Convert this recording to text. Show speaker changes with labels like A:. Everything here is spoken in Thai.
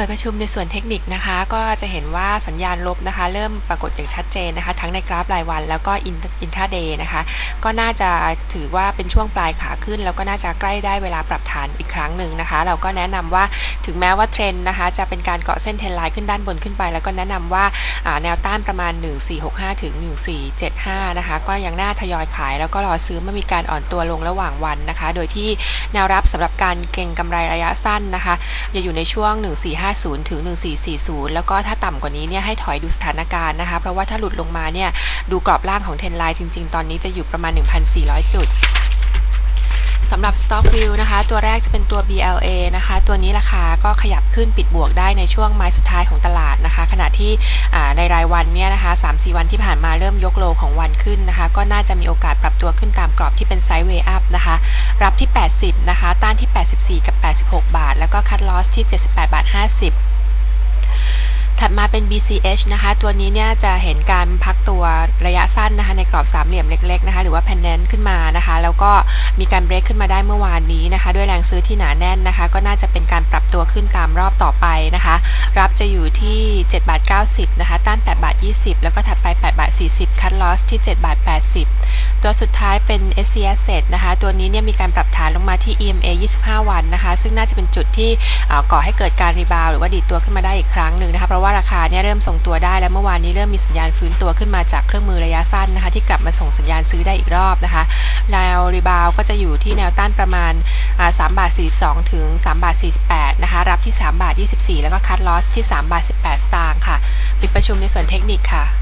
A: ิดประชุมในส่วนเทคนิคนะคะ ก็จะเห็นว่าสัญญาณลบนะคะ เริ่มปรากฏอย่างชัดเจนนะคะ ทั้งในกราฟรายวันแล้วก็อินทราเดย์นะคะ ก็น่าจะถือว่าเป็นช่วงปลายขาขึ้น แล้วก็น่าจะใกล้ได้เวลาปรับฐานอีกครั้งหนึ่งนะคะ เราก็แนะนำว่าถึงแม้ว่าเทรนด์นะคะ จะเป็นการเกาะเส้นเทรนไลน์ขึ้นด้านบนขึ้นไป แล้วก็แนะนำว่าอ่าแนวต้านประมาณ 1465ถึง1475นะคะ ก็ยังน่าทยอยขาย แล้วก็รอซื้อเมื่อมีการอ่อนตัวลงระหว่างวันนะคะ โดยที่แนวรับสำหรับการเก็งกำไรระยะสั้นนะคะจะอยู่ในช่วง1450 ถึง 1440 แล้วก็ถ้าต่ำกว่านี้เนี่ยให้ถอยดูสถานการณ์นะคะ เพราะว่าถ้าหลุดลงมาเนี่ยดูกรอบล่างของเทรนไลน์จริง ๆ ตอนนี้จะอยู่ประมาณ 1,400 จุด สำหรับ Stock View นะคะ ตัวแรกจะเป็นตัว BLA นะคะ ตัวนี้ราคาก็ขยับขึ้นปิดบวกได้ในช่วงไม้สุดท้ายของตลาดนะคะ ขณะที่ในรายวันเนี่ยนะคะ3-4วันที่ผ่านมาเริ่มยกโลของวันขึ้นนะคะ ก็น่าจะมีโอกาสปรับตัวขึ้นตามกรอบที่เป็นไซด์เวย์อัพนะคะ รับที่ 80 นะคะ ต้านที่ 84 กับ 86 บาท แล้วก็คัดลอสที่ 78 บาท 50 ถัดมาเป็น BCH นะคะ ตัวนี้เนี่ยจะเห็นการพักตัวระยะสั้นนะคะ ในกรอบสามเหลี่ยมเล็ก ๆ นะคะ หรือว่าแพนแนนขึ้นมานะคะ แล้วก็มีการเบรกขึ้นมาได้เมื่อวานนี้นะคะ ด้วยแรงซื้อที่หนาแน่นนะคะ ก็น่าจะเป็นการปรับตัวขึ้นตามรอบต่อไปนะคะ รับจะอยู่ที่7บาท90นะคะ ต้าน8บาท20 แล้วก็ถัดไป8บาท40 คัดลอสที่7บาท80 ตัวสุดท้ายเป็น SC Asset นะคะ ตัวนี้เนี่ยมีการปรับฐานลงมาที่ EMA 25 วันนะคะ ซึ่งน่าจะเป็นจุดที่ก่อให้เกิดการรีบาวหรือว่าดีดตัวขึ้นมาได้อีกครั้งหนึ่งนะคะ เพราะว่าราคาเนี่ยเริ่มส่งตัวได้และเมื่อวานนี้เริ่มมีสัญญาณฟื้นตัวขึ้นมาจากเครื่องมือระยะสั้นนะคะ ที่กลับมาส่งสัญญาณซื้อได้อีกรอบนะคะแนวรีบาวก็จะอยู่ที่แนวต้านประมาณ3บาท42 ถึง3บาท48นะคะรับที่3บาท24 แล้วก็คัดลอสที่3บาท18 สตางค์ค่ะ ปิดประชุมในส่วนเทคนิคค่ะ